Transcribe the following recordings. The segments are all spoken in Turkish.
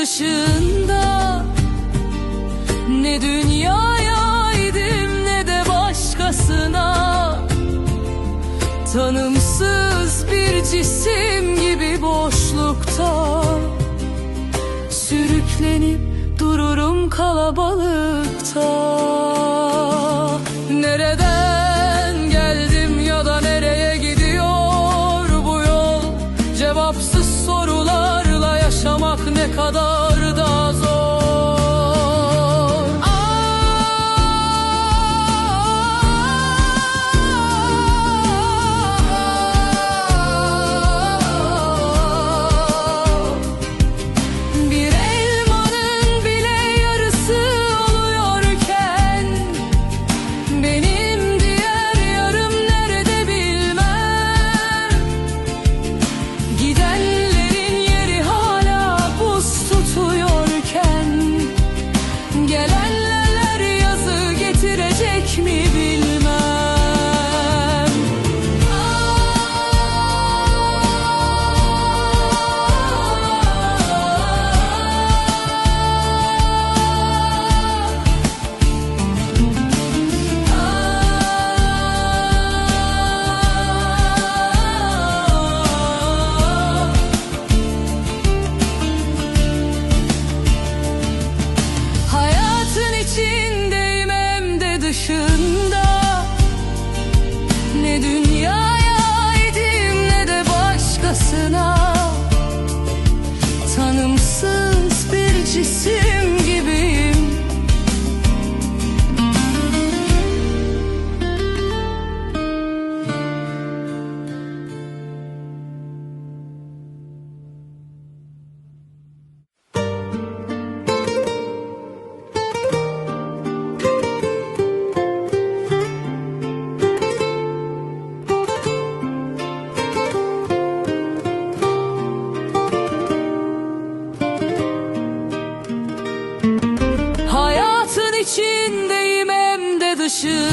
dışında. Ne dünyayaydım ne de başkasına. Tanımsız bir cisim gibi boşlukta Sürüklenip dururum kalabalıkta. Nereden ne kadar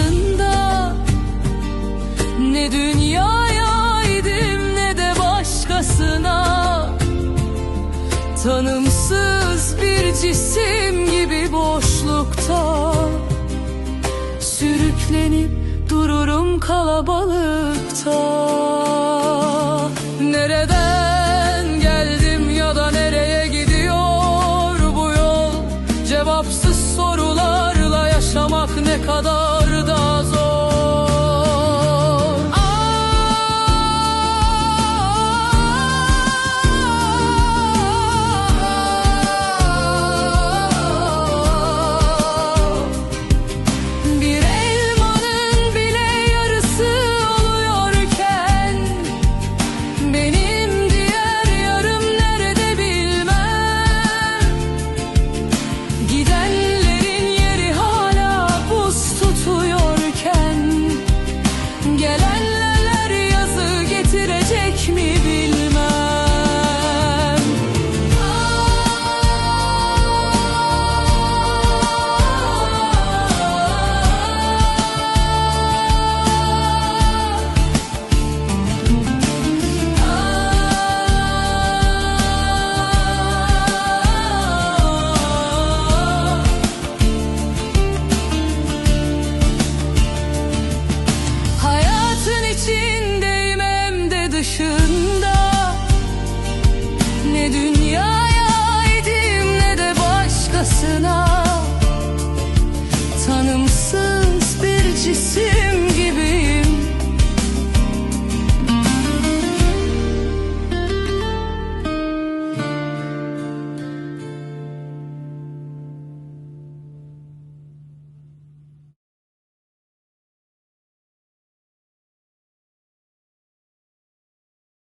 dışında Ne dünyaya idim ne de başkasına. Tanımsız bir cisim gibi boşlukta Sürüklenip dururum kalabalıkta. Nereden geldim ya da nereye gidiyor bu yol? Cevapsız sorularla yaşamak ne kadar da zor